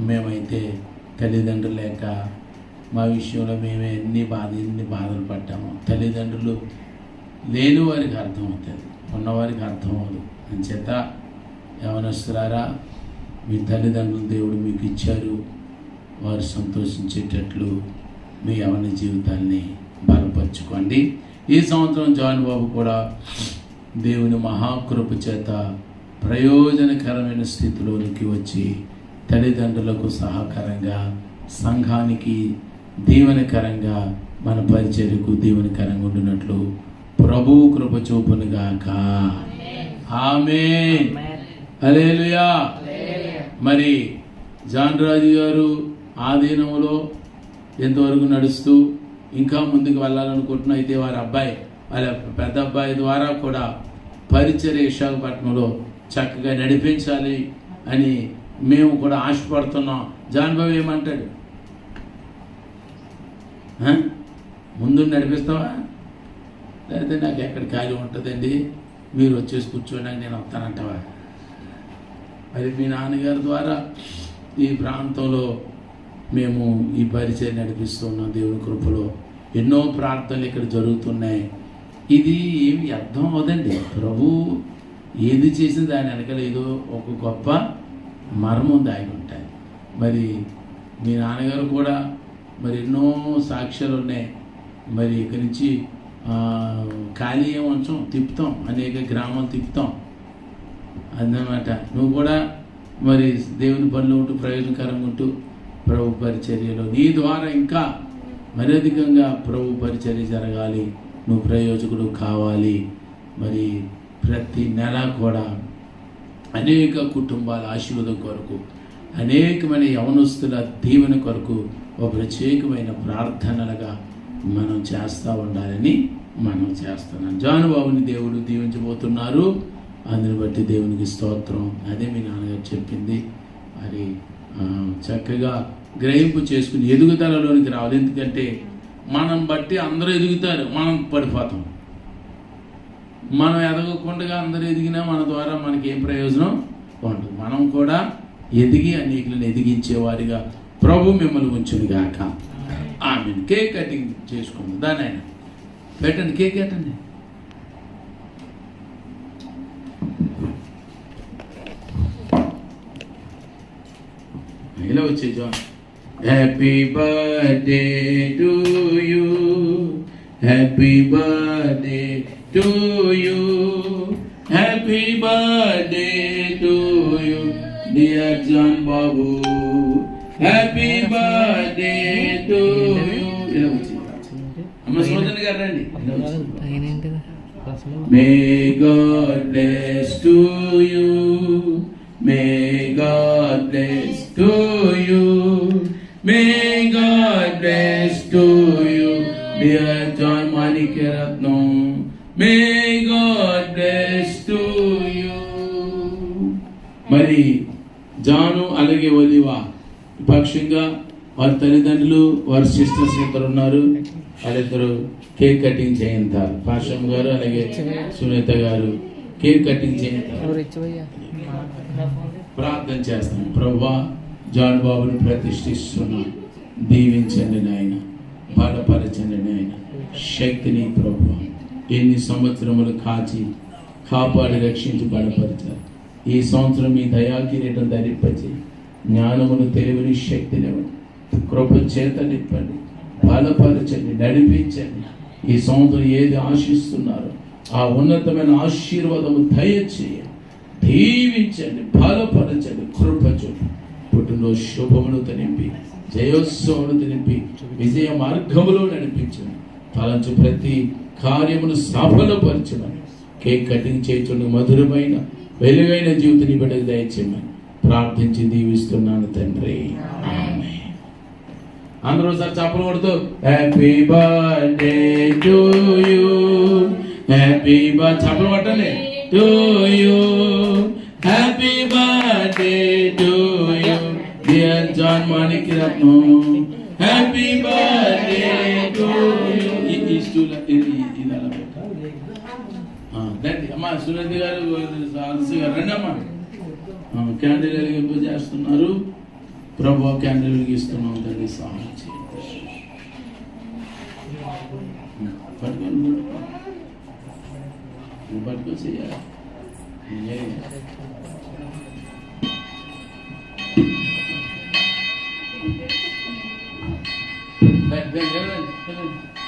మేమైతే తల్లిదండ్రులు లేక మా విషయంలో మేమే ఎన్ని బాధ ఎన్ని బాధలు పడ్డాము తల్లిదండ్రులు లేని వారికి అర్థమవుతుంది ఉన్నవారికి అర్థం అవ్వదు అంచేత యవనస్తులారా మీ తల్లిదండ్రులు దేవుడు మీకు ఇచ్చారు వారు సంతోషించేటట్లు మీ యవన జీవితాన్ని బలపరుచుకోండి. ఈ సంవత్సరం జాన్ బాబు కూడా దేవుని మహాకృప చేత ప్రయోజనకరమైన స్థితిలోనికి వచ్చి తల్లిదండ్రులకు సహకారంగా సంఘానికి దీవెనకరంగా మన పరిచర్యకు దీవెనకరంగా ఉండినట్లు ప్రభు కృప చూపునుగాక ఆమె అలేలుయా మరి జాన్ రాజు గారు ఆధీనంలో ఎంతవరకు నడుస్తూ ఇంకా ముందుకు వెళ్ళాలనుకుంటున్నా అయితే వారి అబ్బాయి వాళ్ళ పెద్ద అబ్బాయి ద్వారా కూడా పరిచర్య విశాఖపట్నంలో చక్కగా నడిపించాలి అని మేము కూడా ఆశపడుతున్నాం. జాన్బాబు ఏమంటాడు? ముందు నడిపిస్తావా? లేకపోతే నాకు ఎక్కడ ఖాళీ ఉంటుందండి? మీరు వచ్చేసి కూర్చోడానికి నేను వస్తానంటావా? మరి మీ నాన్నగారి ద్వారా ఈ ప్రాంతంలో మేము ఈ పరిచయం నడిపిస్తున్నాం దేవుని కృపలో. ఎన్నో ప్రార్థనలు ఇక్కడ జరుగుతున్నాయి. ఇది ఏమి అర్థం అవదండి ప్రభు ఏది చేసిన దాని వెనకాల ఏదో ఒక గొప్ప మర్మం దాగి ఉంటాయి. మరి మీ నాన్నగారు కూడా మరి ఎన్నో సాక్ష్యాలు ఉన్నాయి. మరి ఇక్కడి నుంచి ఖాళీ ఏమంచం తిప్పుతాం. అనేక గ్రామాలు తిప్పుతాం. అందనమాట నువ్వు కూడా మరి దేవుని పనులు ఉంటూ ప్రయోజనకరంగా ఉంటూ ప్రభు పరిచర్యలో నీ ద్వారా ఇంకా మరధికంగా ప్రభు పరిచర్య జరగాలి. నువ్వు ప్రయోజకుడు కావాలి. మరి ప్రతి నెల కూడా అనేక కుటుంబాల ఆశీర్వాదం కొరకు అనేకమైన యవనస్తుల దీవెన కొరకు ఒక ప్రత్యేకమైన ప్రార్థనలుగా మనం చేస్తూ ఉండాలని మనం చేస్తున్నాం. జానుబాబుని దేవుడు దీవించబోతున్నారు. అందుని బట్టి దేవునికి స్తోత్రం. అదే మీ నాన్నగారు చెప్పింది. మరి చక్కగా గ్రహింపు చేసుకుని ఎదుగుదలలోనికి రావాలి. ఎందుకంటే మనం బట్టి అందరూ ఎదుగుతారు. మనం పడిపోతాం. మనం ఎదగకుండా అందరూ ఎదిగినా మన ద్వారా మనకి ఏం ప్రయోజనం ఉండదు. మనం కూడా ఎదిగి అనేకులను ఎదిగించేవారిగా ప్రభు మిమ్మల్ని ఉంచునుగాక ఆమె కేక్ కటింగ్ చేసుకోండి దాని ఆయన పెట్టండి. కేక్ కట్టండి. ఇలా వచ్చే John? Happy birthday to you happy birthday to you. Happy birthday to you, dear John Babu. Happy birthday to you. అమ్మ సోదన్ గారు రండి May God bless to you. May God bless to you. May God bless to you, dear John May God bless to you. మరి జాను అలాగే ఒలివా పక్షంగా వారి తల్లిదండ్రులు వారి సిస్టర్స్ ఇద్దరు ఉన్నారు. వాళ్ళిద్దరు కేక్ కటింగ్ చేయించారు. పాషం గారు అలాగే సునీత గారు కేక్ కటింగ్ చేయించారు. ప్రార్థన చేస్తాం. ప్రభా జాన్ బాబుని ప్రతిష్ఠిస్తున్నాం దీవించండి నాయన బలపరచండి నాయన. శక్తిని ప్రభు ఎన్ని సంవత్సరములు కాచి కాపాడి రక్షించి బలపరిచారు ఈ సంవత్సరం మీ దయా కిరీటం ధరింపచి జ్ఞానమును తెలివిని శక్తినివ్వండి. కృప చేత నింపండి. బలపరచండి. నడిపించండి. ఈ సంవత్సరం ఏది ఆశిస్తున్నారో ఆ ఉన్నతమైన ఆశీర్వాదము దయచేయండి. దీవించండి. బలపరచండి. కృప చూపి. పుట్టినరోజు శుభములతో నింపి జయోత్సవములతో నింపి విజయ మార్గములో నడిపించండి. తలంచు ప్రతి కార్యమును సఫలపరచమని కేక్ కటింగ్ చేయుచుండి మధురమైన వెలుగైన జీవితాన్ని బిడ్డకు దయచేయమని ప్రార్థించి దీవిస్తున్నాను తండ్రి. అందరూ సార్ చప్పలు కొడుతూ happy birthday to you happy birth చప్పలు కొట్టండి. To you happy birthday to you dear John Manikyaratnam happy birthday రండి అమ్మా సునీత గారు అలసి గారు రండి అమ్మా క్యాండిల్ వెలిగింపు చేస్తున్నారు. ప్రభు క్యాండిల్ వెలిగిస్తున్నాం తండ్రి సహాయం చేయండి. పట్టుకొని పట్టుకో. నువ్వు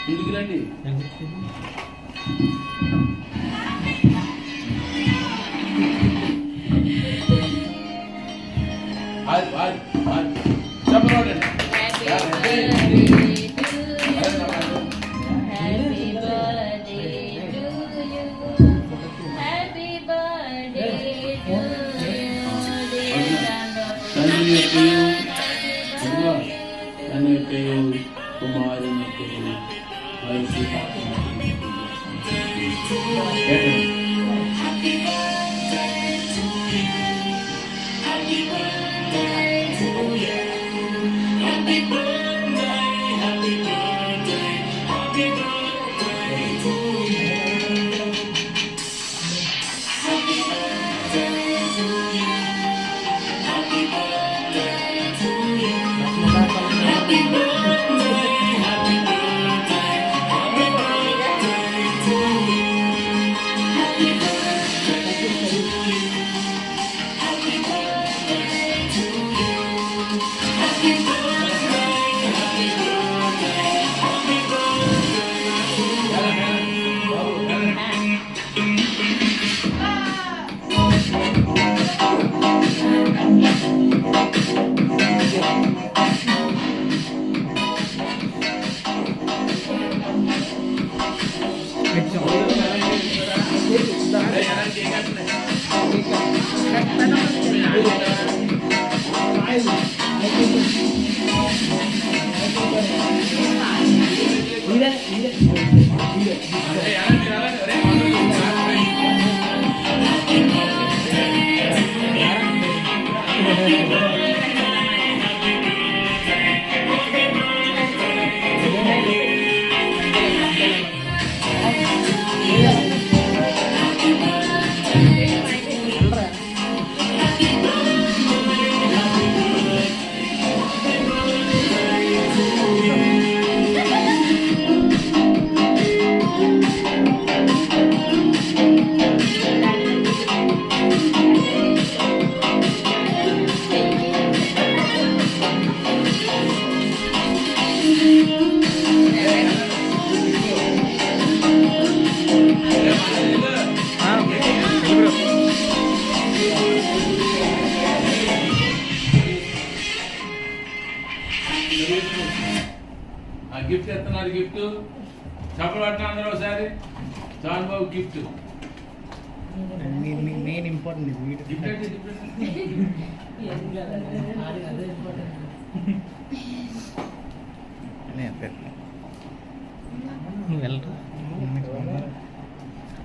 పట్టుకొచ్చేయ్యా ఇంటికి రండి అది అది అది చెప్పండి Happy birthday Yeah. చెప్పలు పట్టిన అందరూ ఒకసారి బాబు గిఫ్ట్ మెయిన్ ఇంపార్టెంట్ గిఫ్ట్? నువ్వు వెళ్ళరా?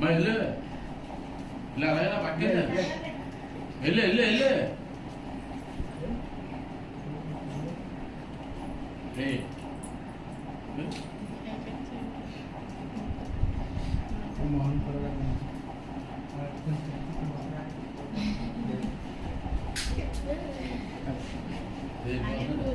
మరి వెళ్ళు. ఇలా అలాగే పక్కన వెళ్ళు వెళ్ళు వెళ్ళు.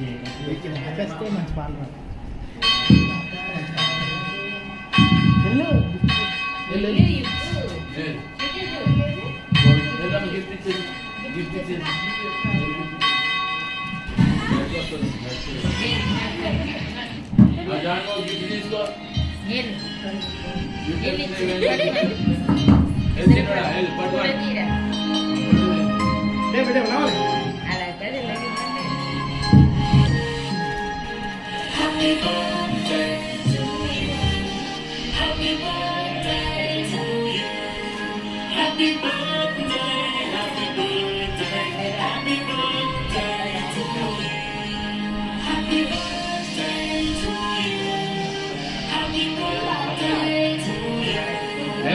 लेकिन हँसते मंचपाल में हेलो हेलो बेटे बनाओ Happy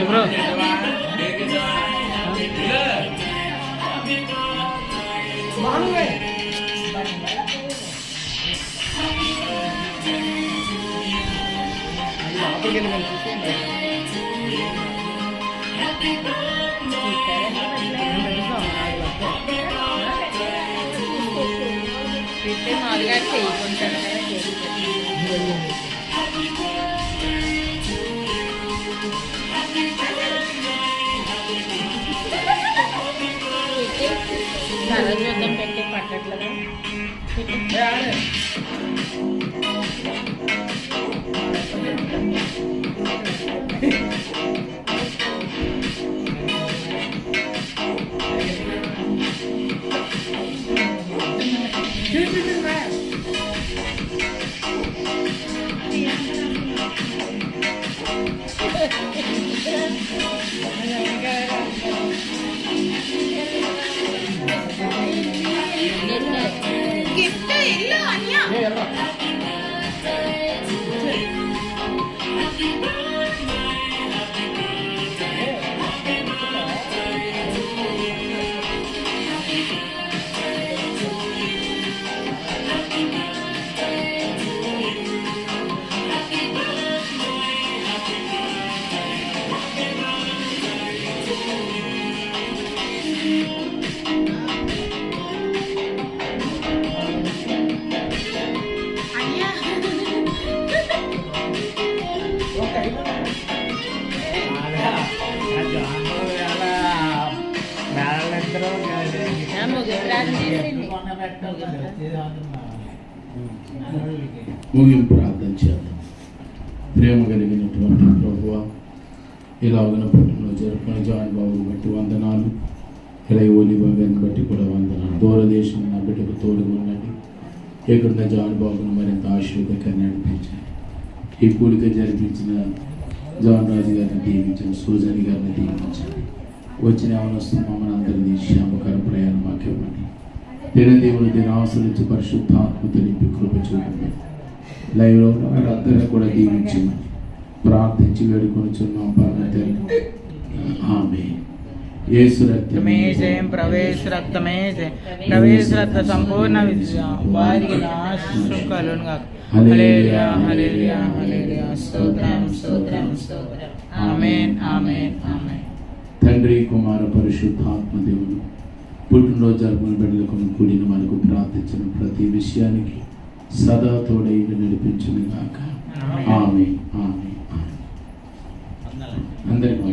bro. Happy birthday Happy birthday. To going to get the packet. Yeah, I'm going to get the. Gift ముగింపు ప్రార్థన చేద్దాం. ప్రేమ కలిగినటువంటి ప్రభువ ఇలాగన పుట్టిన జరుపుకున్న జాన్ బాబు బట్టి వందనాలు. ఇలా ఓలి బాబుని బట్టి కూడా వందనాలు. దూరదేశం నా బిడ్డకు తోడుగా ఉండండి ఎక్కడున్న జాన్ బాబును మరింత ఆశీర్వదకరంగా నడిపించండి. ఈ కూడిక జరిపించిన జాన్ రాజు గారిని దీవించండి సూజన్ గారిని దీవించండి. వచ్చిన అవనస్తున్న మమ్మల్ని అందరినీ శ్యామక దినదేవుని దిన ఆశ్రయించి పరిశుద్ధాత్మత నింపి కృప చూడండి లైవ్లో ఉన్న వారందరినీ కూడా దీవించమని ప్రార్థించి వేడుకొనిచున్నాం పరమతండ్రి. ఆమె యేసు రక్తమే. జయం ప్రవేశ రక్తమే జయం. ప్రవేశ రక్త సంపూర్ణ వారికి నాశనం కలుగును గాక. హల్లెలూయా హల్లెలూయా. హల్లెలూయా. స్తోత్రం స్తోత్రం స్తోత్రం. ఆమేన్ ఆమేన్ ఆమేన్. తండ్రి కుమార పరిశుద్ధాత్మ దేవుడు. పుట్టినరోజు జరుపుకున్న బిడ్డలకు కూడిన మనకు ప్రార్థించిన ప్రతి విషయానికి సదా తోడై నడిపించును గాక. ఆమె ఆమె అందరికీ.